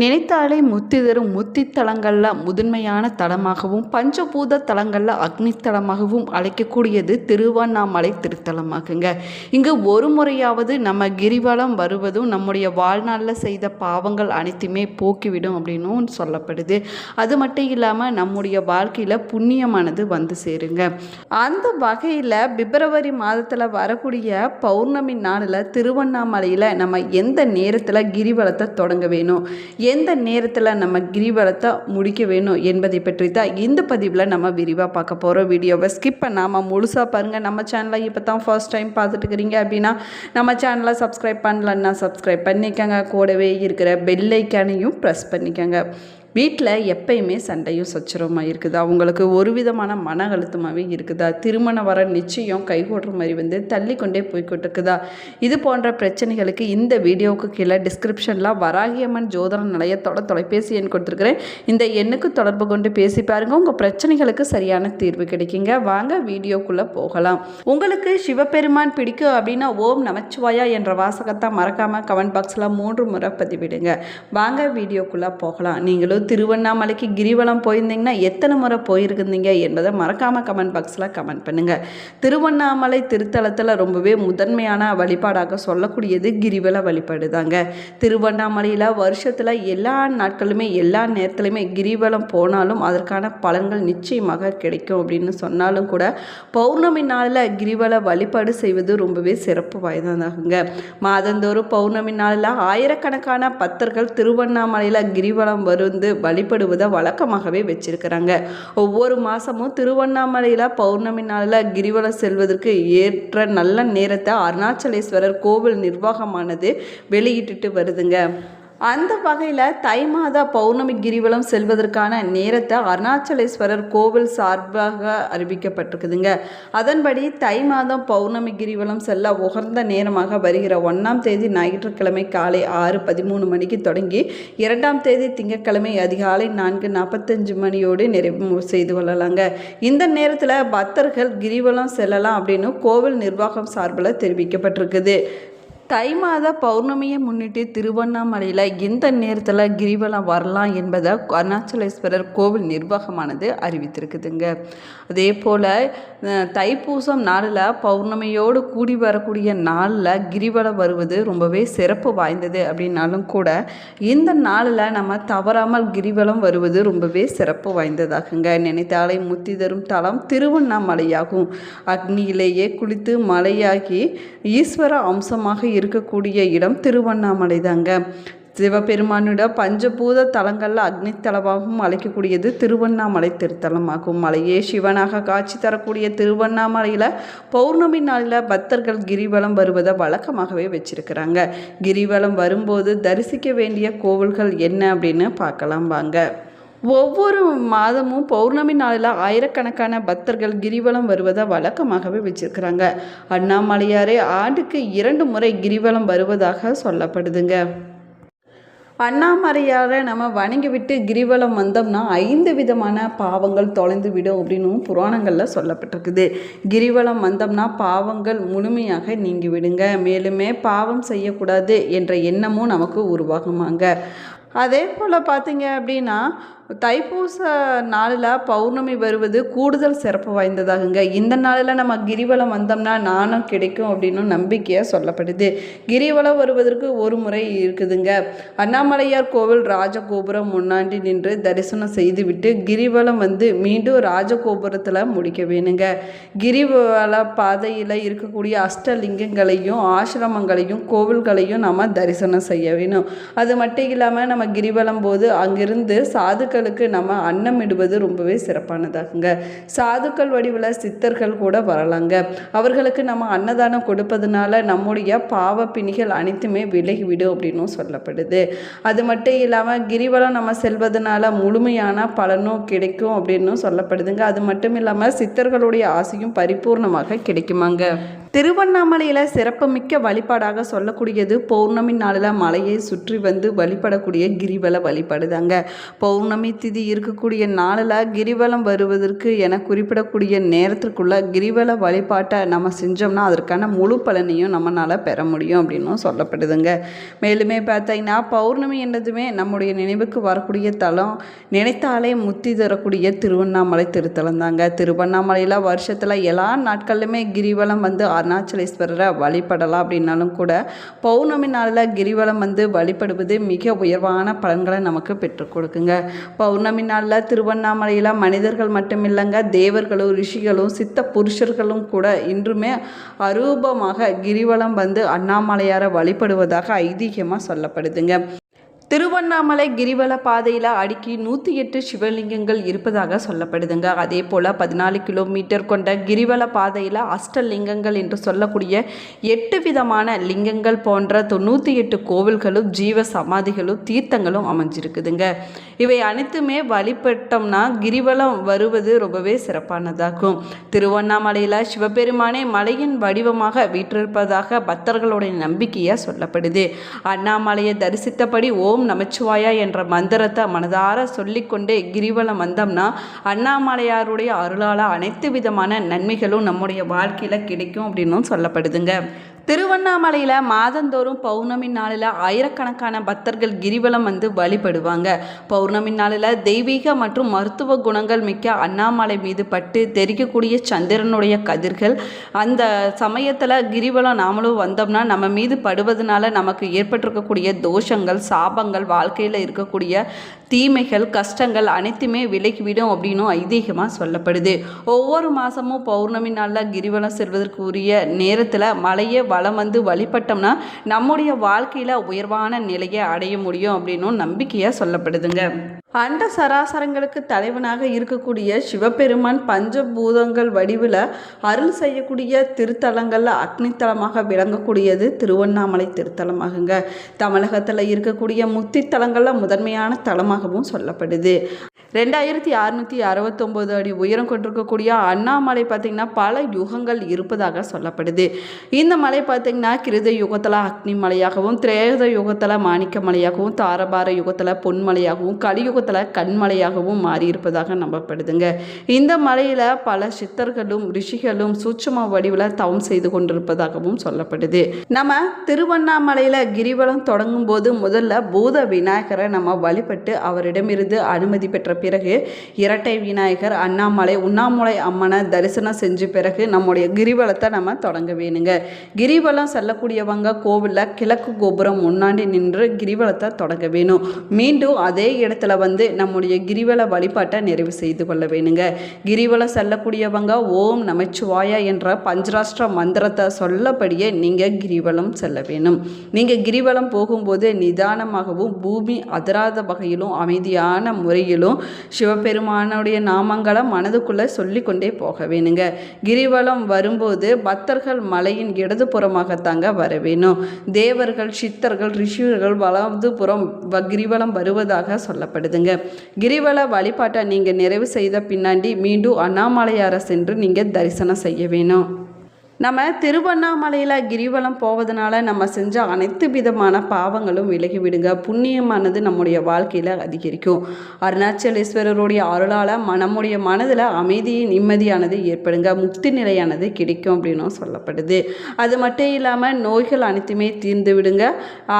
நினைத்தாலே முத்தி தரும் முத்தி தலங்களில் முதன்மையான தலமாகவும் பஞ்சபூத தலங்களில் அக்னி தலமாகவும் அழைக்கக்கூடியது திருவண்ணாமலை திருத்தலமாகுங்க. இங்கு ஒரு முறையாவது நம்ம கிரிவலம் வருவதும் நம்முடைய வாழ்நாளில் செய்த பாவங்கள் அனைத்துமே போக்கிவிடும் அப்படின்னும் சொல்லப்படுது. அது மட்டும் இல்லாமல் நம்முடைய வாழ்க்கையில் புண்ணியமானது வந்து சேருங்க. அந்த வகையில் பிப்ரவரி மாதத்தில் வரக்கூடிய பௌர்ணமி நாளில் திருவண்ணாமலையில் நம்ம எந்த நேரத்தில் கிரிவலத்தை தொடங்க வேணும்? எந்த நேரத்தில் நம்ம கிரிவலத்தை முடிக்க வேணும் என்பதை பற்றி தான் இந்த பதிவில் நம்ம விரிவாக பார்க்க போகிறோம் வீடியோவை ஸ்கிப் பண்ணாமல் முழுசாக பாருங்கள் நம்ம சேனலை இப்போ தான் ஃபர்ஸ்ட் டைம் பார்த்துட்டு இருக்கிறீங்க அப்படின்னா நம்ம சேனலை சப்ஸ்கிரைப் பண்ணலன்னா சப்ஸ்கிரைப் பண்ணிக்கோங்க. கூடவே இருக்கிற பெல்லைக்கானையும் ப்ரெஸ் பண்ணிக்கோங்க. வீட்டில் எப்பயுமே சண்டையும் சச்சரவுமாக இருக்குதா. அவங்களுக்கு ஒரு விதமான மன அழுத்தமாகவே இருக்குதா? திருமண வர நிச்சயம் கைகூடுற மாதிரி வந்து தள்ளி கொண்டே போய்கிட்டு இருக்குதா இது போன்ற பிரச்சனைகளுக்கு இந்த வீடியோவுக்கு கீழே டிஸ்கிரிப்ஷனில் வராகியம்மன் ஜோதன நிலையத்தோட தொலைபேசி எண் கொடுத்துருக்குறேன். இந்த எண்ணுக்கு தொடர்பு கொண்டு பேசி பாருங்கள் உங்கள் பிரச்சனைகளுக்கு சரியான தீர்வு கிடைக்குங்க. வாங்க வீடியோக்குள்ளே போகலாம். உங்களுக்கு சிவபெருமான் பிடிக்கும் அப்படின்னா ஓம் நமச்சிவாயா என்ற வாசகத்தை மறக்காமல் கமெண்ட் பாக்ஸில் மூன்று முறை பதிவிடுங்க. வாங்க வீடியோக்குள்ளே போகலாம். நீங்களும் திருவண்ணாமலைக்கு கிரிவலம் போயிருந்தீங்கன்னா எத்தனை முறை போயிருக்குந்தீங்க என்பதை மறக்காமல் கமெண்ட் பாக்ஸில் கமெண்ட் பண்ணுங்கள் திருவண்ணாமலை திருத்தலத்தில் ரொம்பவே முதன்மையான வழிபாடாக சொல்லக்கூடியது கிரிவல வழிபாடு தாங்க திருவண்ணாமலையில் வருஷத்தில் எல்லா நாட்களுமே எல்லா நேரத்துலையுமே கிரிவலம் போனாலும் அதற்கான பலன்கள் நிச்சயமாக கிடைக்கும் அப்படின்னு சொன்னாலும் கூட பௌர்ணமி நாளில் கிரிவல வழிபாடு செய்வது ரொம்பவே சிறப்பு வாய்ந்ததாகுங்க. மாதந்தோறும் பௌர்ணமி நாளில் ஆயிரக்கணக்கான பக்தர்கள் திருவண்ணாமலையில் கிரிவலம் வந்து வழிபடுவதை வழக்கமாகவே வச்சிருக்கிறாங்க. ஒவ்வொரு மாதமும் திருவண்ணாமலையில் பௌர்ணமி நாளில் கிரிவலம் செல்வதற்கு ஏற்ற நல்ல நேரத்தை அருணாச்சலேஸ்வரர் கோவில் நிர்வாகமானது வெளியிட்டுட்டு வருதுங்க. அந்த வகையில் தை மாத பௌர்ணமி கிரிவலம் செல்வதற்கான நேரத்தை அருணாச்சலேஸ்வரர் கோவில் சார்பாக அறிவிக்கப்பட்டிருக்குதுங்க. அதன்படி தை மாதம் பௌர்ணமி கிரிவலம் செல்ல உகந்த நேரமாக வருகிற ஒன்றாம் தேதி ஞாயிற்றுக்கிழமை காலை ஆறு பதிமூணு மணிக்கு தொடங்கி இரண்டாம் தேதி திங்கட்கிழமை அதிகாலை நான்கு நாற்பத்தஞ்சு மணியோடு நிறைவு செய்து கொள்ளலாங்க. இந்த நேரத்தில் பக்தர்கள் கிரிவலம் செல்லலாம் அப்படின்னு கோவில் நிர்வாகம் சார்பில் தெரிவிக்கப்பட்டிருக்குது. தை மாத பௌர்ணமியை முன்னிட்டு திருவண்ணாமலையில் எந்த நேரத்தில் கிரிவலம் வரலாம் என்பதை அருணாச்சலேஸ்வரர் கோவில் நிர்வாகமானது அறிவித்திருக்குதுங்க. அதே போல் தைப்பூசம் நாளில் பௌர்ணமியோடு கூடி வரக்கூடிய நாளில் கிரிவலம் வருவது ரொம்பவே சிறப்பு வாய்ந்தது அப்படின்னாலும் கூட இந்த நாளில் நம்ம தவறாமல் கிரிவலம் வருவது ரொம்பவே சிறப்பு வாய்ந்ததாகுங்க. நினைத்தாலே முத்தி தரும் தலம் திருவண்ணாமலையாகும். அக்னியிலேயே குளித்து மலையாகி ஈஸ்வர அம்சமாக இருக்கக்கூடிய இடம் திருவண்ணாமலை தாங்க. சிவபெருமானோட பஞ்சபூத தலங்களில் அக்னித்தலமாகவும் அழைக்கக்கூடியது திருவண்ணாமலை திருத்தலமாகும். மலையே சிவனாக காட்சி தரக்கூடிய திருவண்ணாமலையில் பௌர்ணமி நாளில் பக்தர்கள் கிரிவலம் வருவதை வழக்கமாகவே வச்சிருக்கிறாங்க. கிரிவலம் வரும்போது தரிசிக்க வேண்டிய கோவில்கள் என்ன அப்படின்னு பார்க்கலாம் வாங்க. ஒவ்வொரு மாதமும் பௌர்ணமி நாளில் ஆயிரக்கணக்கான பக்தர்கள் கிரிவலம் வருவதை வழக்கமாகவே வச்சிருக்கிறாங்க. அண்ணாமலையாரே ஆண்டுக்கு இரண்டு முறை கிரிவலம் வருவதாக சொல்லப்படுதுங்க. அண்ணாமலையாரை நம்ம வணங்கி விட்டு கிரிவலம் வந்தோம்னா ஐந்து விதமான பாவங்கள் தொலைந்து விடும் அப்படின்னும் புராணங்களில் சொல்லப்பட்டிருக்குது. கிரிவலம் வந்தோம்னா பாவங்கள் முழுமையாக நீங்கி விடுங்க. மேலுமே பாவம் செய்யக்கூடாது என்ற எண்ணமும் நமக்கு உருவாகுமாங்க. அதே போல் பார்த்தீங்க அப்படின்னா தைப்பூச நாளில் பௌர்ணமி வருவது கூடுதல் சிறப்பு வாய்ந்ததாகுங்க. இந்த நாளில் நம்ம கிரிவலம் வந்தோம்னா நாணம் கிடைக்கும் அப்படின்னு நம்பிக்கையாக சொல்லப்படுது. கிரிவலம் வருவதற்கு ஒரு முறை இருக்குதுங்க. அண்ணாமலையார் கோவில் ராஜகோபுரம் முன்னாடி நின்று தரிசனம் செய்துவிட்டு கிரிவலம் வந்து மீண்டும் ராஜகோபுரத்தில் முடிக்க வேணுங்க. கிரிவல பாதையில் இருக்கக்கூடிய அஷ்டலிங்கங்களையும் ஆசிரமங்களையும் கோவில்களையும் நம்ம தரிசனம் செய்ய வேணும். அது மட்டும் இல்லாமல் நம்ம கிரிவலம் போது அங்கிருந்து சாது சாதுக்களுக்கு நம்ம அன்னம் இடுவது ரொம்பவே சிறப்பானதாகுங்க. சாதுக்கள் வடிவில் சித்தர்கள் கூட வரலாங்க. அவர்களுக்கு நம்ம அன்னதானம் கொடுப்பதுனால நம்முடைய பாவ பிணிகள் அனைத்துமே விலகிவிடும் அப்படின்னும் சொல்லப்படுது. அது மட்டும் இல்லாமல் கிரிவலம் நம்ம செல்வதனால முழுமையான பலனும் கிடைக்கும் அப்படின்னும் சொல்லப்படுதுங்க. அது மட்டும் இல்லாமல் சித்தர்களுடைய ஆசையும் பரிபூர்ணமாக கிடைக்குமாங்க. திருவண்ணாமலையில் சிறப்புமிக்க வழிபாடாக சொல்லக்கூடியது பௌர்ணமி நாளில் மலையை சுற்றி வந்து வழிபடக்கூடிய கிரிவல வழிபாடுதாங்க. பௌர்ணமி திதி இருக்கக்கூடிய நாளில் கிரிவலம் வருவதற்கு என குறிப்பிடக்கூடிய நேரத்திற்குள்ள கிரிவல வழிபாட்டை நம்ம செஞ்சோம்னா அதற்கான முழு பலனையும் நம்மளால் பெற முடியும் அப்படின்னும் சொல்லப்படுதுங்க. மேலுமே பார்த்தீங்கன்னா பௌர்ணமி என்றதுமே நம்முடைய நினைவுக்கு வரக்கூடிய தலம். நினைத்தாலே முத்தி தரக்கூடிய திருவண்ணாமலை திருத்தலம் தாங்க திருவண்ணாமலையில் வருஷத்தில் எல்லா நாட்கள்லையுமே கிரிவலம் வந்து அருணாச்சலேஸ்வரரை வழிபடலாம் அப்படின்னாலும் கூட பௌர்ணமி நாளில் கிரிவலம் வந்து வழிபடுவது மிக உயர்வான பலன்களை நமக்கு பெற்றுக் கொடுக்குங்க. பௌர்ணமி நாளில் திருவண்ணாமலையில் மனிதர்கள் மட்டும் இல்லைங்க தேவர்களும் ரிஷிகளும் சித்த புருஷர்களும் கூட இன்றுமே அரூபமாக கிரிவலம் வந்து அண்ணாமலையாரை வழிபடுவதாக ஐதீகமாக சொல்லப்படுதுங்க. திருவண்ணாமலை கிரிவல பாதையில் அடுக்கி நூற்றி எட்டு சிவலிங்கங்கள் இருப்பதாக சொல்லப்படுதுங்க. அதே போல் பதினாலு கிலோமீட்டர் கொண்ட கிரிவல பாதையில் அஷ்டலிங்கங்கள் என்று சொல்லக்கூடிய எட்டு விதமான லிங்கங்கள் போன்ற தொண்ணூற்றி எட்டு கோவில்களும் ஜீவ சமாதிகளும் தீர்த்தங்களும் அமைஞ்சிருக்குதுங்க. இவை அனைத்துமே வழிபட்டோம்னா கிரிவலம் வருவது ரொம்பவே சிறப்பானதாகும். திருவண்ணாமலையில் சிவபெருமானே மலையின் வடிவமாக வீற்றிருப்பதாக பக்தர்களுடைய நம்பிக்கையாக சொல்லப்படுது. அண்ணாமலையை தரிசித்தபடி ஓம் நமச்சிவாயா என்ற மந்திரத்தை மனதார சொல்லிக்கொண்டே கிரிவலம் வந்தோம்னா அண்ணாமலையாருடைய அருளால் அனைத்து விதமான நன்மைகளும் நம்முடைய வாழ்க்கையில் கிடைக்கும் அப்படின்னும் சொல்லப்படுதுங்க. திருவண்ணாமலையில் மாதந்தோறும் பௌர்ணமி நாளில் ஆயிரக்கணக்கான பக்தர்கள் கிரிவலம் வந்து வழிபடுவாங்க. பௌர்ணமி நாளில் தெய்வீக மற்றும் மருத்துவ குணங்கள் மிக்க அண்ணாமலை மீது பட்டு தெரிக்கக்கூடிய சந்திரனுடைய கதிர்கள். அந்த சமயத்தில் கிரிவலம் நாமளும் வந்தோம்னா நம்ம மீது படுவதனால நமக்கு ஏற்பட்டிருக்கக்கூடிய தோஷங்கள் சாபங்கள் வாழ்க்கையில் இருக்கக்கூடிய தீமைகள் கஷ்டங்கள் அனைத்துமே விலகிவிடும் அப்படின்னும் ஐதீகமாக சொல்லப்படுது. ஒவ்வொரு மாதமும் பௌர்ணமி நாளில் கிரிவலம் செல்வதற்கு உரிய நேரத்தில் மலையை வளம் வந்து வழிபட்டோம்னா நம்முடைய வாழ்க்கையில் உயர்வான நிலையை அடைய முடியும் அப்படின்னும் நம்பிக்கையாக சொல்லப்படுதுங்க. அண்ட சராசரங்களுக்கு தலைவனாக இருக்கக்கூடிய சிவபெருமான் பஞ்சபூதங்கள் வடிவில் அருள் செய்யக்கூடிய திருத்தலங்களில் அக்னித்தலமாக விளங்கக்கூடியது திருவண்ணாமலை திருத்தலமாகுங்க. தமிழகத்தில் இருக்கக்கூடிய முத்தித்தலங்களில் முதன்மையான தலமாகவும் சொல்லப்படுது. ரெண்டாயிரத்தி அறுநூற்றி அறுபத்தொம்போது அடி உயரம் கொண்டிருக்கக்கூடிய அண்ணாமலை பார்த்திங்கன்னா பல யுகங்கள் இருப்பதாக சொல்லப்படுது. இந்த மலை பார்த்திங்கன்னா கிருத யுகத்தில் அக்னி மலையாகவும் திரேத யுகத்தில் மாணிக்க மலையாகவும் தாரபார யுகத்தில் பொன்மலையாகவும் கலியுகத்தில் கண்மலையாகவும் மாறி இருப்பதாக நம்பப்படுதுங்க. இந்த மலையில் பல சித்தர்களும் ரிஷிகளும் சூட்சும வடிவில் தவம் செய்து கொண்டிருப்பதாகவும் சொல்லப்படுது. நம்ம திருவண்ணாமலையில் கிரிவலம் தொடங்கும் போது முதல்ல பூத விநாயகரை நம்ம வழிபட்டு அவரிடமிருந்து அனுமதி பெற்ற பிறகு இரட்டை விநாயகர் அண்ணாமலை உண்ணாமலை அம்மனை தரிசனம் செஞ்ச பிறகு நம்முடைய கிரிவலத்தை நம்ம தொடங்க வேணுங்க. கிரிவலம் செல்லக்கூடியவங்க கோவிலில் கிழக்கு கோபுரம் முன்னாடி நின்று கிரிவலத்தை தொடங்க வேணும். மீண்டும் அதே இடத்துல வந்து நம்முடைய கிரிவல வழிபாட்டை நிறைவு செய்து கொள்ள வேணுங்க. கிரிவலம் செல்லக்கூடியவங்க ஓம் நமச்சிவாயா என்ற பஞ்சராஷ்டிர மந்திரத்தை சொல்லபடியே நீங்கள் கிரிவலம் செல்ல வேணும். நீங்கள் கிரிவலம் போகும்போது நிதானமாகவும் பூமி அதிராத வகையிலும் அமைதியான முறையிலும் சிவபெருமானுடைய நாமங்களை மனதுக்குள்ளே சொல்லிக்கொண்டே போக வேணுங்க. கிரிவலம் வரும்போது பக்தர்கள் மலையின் இடதுபுறமாகத்தாங்க வர வேணும். தேவர்கள் சித்தர்கள் ரிஷிகள் வலதுபுறம் வ- கிரிவலம் வருவதாக சொல்லப்படுதுங்க. கிரிவல வழிபாட்டை நீங்கள் நிறைவு செய்த பின்னாடி மீண்டும் அண்ணாமலையாரை சென்று நீங்கள் தரிசனம் செய்ய வேணும். நம்ம திருவண்ணாமலையில் கிரிவலம் போவதனால நம்ம செஞ்ச அனைத்து விதமான பாவங்களும் விலகிவிடுங்க புண்ணியமானது நம்முடைய வாழ்க்கையில் அதிகரிக்கும். அருணாச்சலேஸ்வரருடைய அருளால் நம்முடைய மனதில் அமைதி நிம்மதியானது ஏற்படுங்க. முக்தி நிலையானது கிடைக்கும் அப்படின்னும் சொல்லப்படுது. அது மட்டும் இல்லாமல் நோய்கள் அனைத்துமே தீர்ந்து விடுங்க.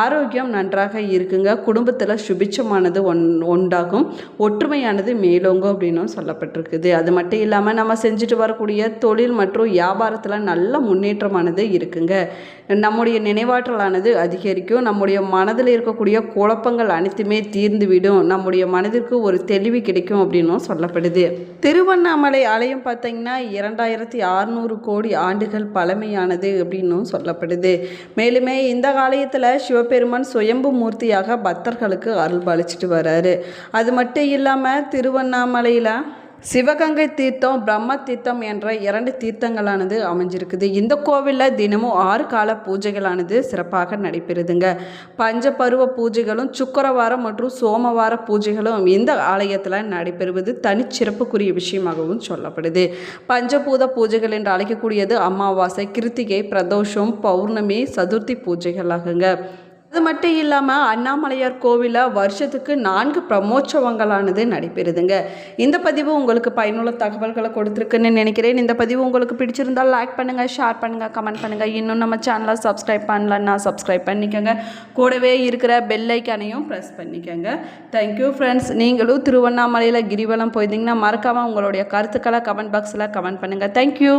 ஆரோக்கியம் நன்றாக இருக்குங்க. குடும்பத்தில் சுபிச்சமானது ஒன் உண்டாகும் ஒற்றுமையானது மேலோங்கும் அப்படின்னும் சொல்லப்பட்டிருக்குது. அது மட்டும் இல்லாமல் நம்ம செஞ்சுட்டு வரக்கூடிய தொழில் மற்றும் வியாபாரத்தில் நல்ல முன்னேற்றமானது இருக்குங்க. நம்முடைய நினைவாற்றலானது அதிகரிக்கும். நம்முடைய மனதில் இருக்கக்கூடிய குழப்பங்கள் அனைத்துமே தீர்ந்துவிடும். நம்முடைய மனதிற்கு ஒரு தெளிவு கிடைக்கும் அப்படின்னும் சொல்லப்படுது. திருவண்ணாமலை ஆலயம் பார்த்தீங்கன்னா இரண்டாயிரத்தி அறுநூறு கோடி ஆண்டுகள் பழமையானது அப்படின்னும் சொல்லப்படுது. மேலுமே இந்த ஆலயத்தில் சிவபெருமான் சுயம்பு மூர்த்தியாக பக்தர்களுக்கு அருள் பாலிச்சிட்டு வர்றாரு அது மட்டும் இல்லாமல் திருவண்ணாமலையில் சிவகங்கை தீர்த்தம் பிரம்ம தீர்த்தம் என்ற இரண்டு தீர்த்தங்களானது அமைஞ்சிருக்குது. இந்த கோவிலில் தினமும் ஆறு கால பூஜைகளானது சிறப்பாக நடைபெறுதுங்க. பஞ்சபருவ பூஜைகளும் சுக்கரவாரம் மற்றும் சோமவார பூஜைகளும் இந்த ஆலயத்தில் நடைபெறுவது தனிச்சிறப்புக்குரிய விஷயமாகவும் சொல்லப்படுது. பஞ்சபூத பூஜைகள் என்று அழைக்கக்கூடியது அமாவாசை கிருத்திகை பிரதோஷம் பௌர்ணமி சதுர்த்தி பூஜைகளாகுங்க. அது மட்டும் இல்லாமல் அண்ணாமலையார் கோவிலில் வருஷத்துக்கு நான்கு பிரமோற்சவங்களானது நடைபெறுதுங்க. இந்த பதிவு உங்களுக்கு பயனுள்ள தகவல்களை கொடுத்துருக்குன்னு நினைக்கிறேன். இந்த பதிவு உங்களுக்கு பிடிச்சிருந்தால் லைக் பண்ணுங்கள் ஷேர் பண்ணுங்கள் கமெண்ட் பண்ணுங்கள் இன்னும் நம்ம சேனலை சப்ஸ்கிரைப் பண்ணலன்னா சப்ஸ்கிரைப் பண்ணிக்கோங்க. கூடவே இருக்கிற பெல்லைக்கானையும் ப்ரெஸ் பண்ணிக்கோங்க. தேங்க்யூ ஃப்ரெண்ட்ஸ் நீங்களும் திருவண்ணாமலையில் கிரிவலம் போயிருந்தீங்கன்னா மறக்காமல் உங்களுடைய கருத்துக்களை கமெண்ட் பாக்ஸில் கமெண்ட் பண்ணுங்கள் தேங்க்யூ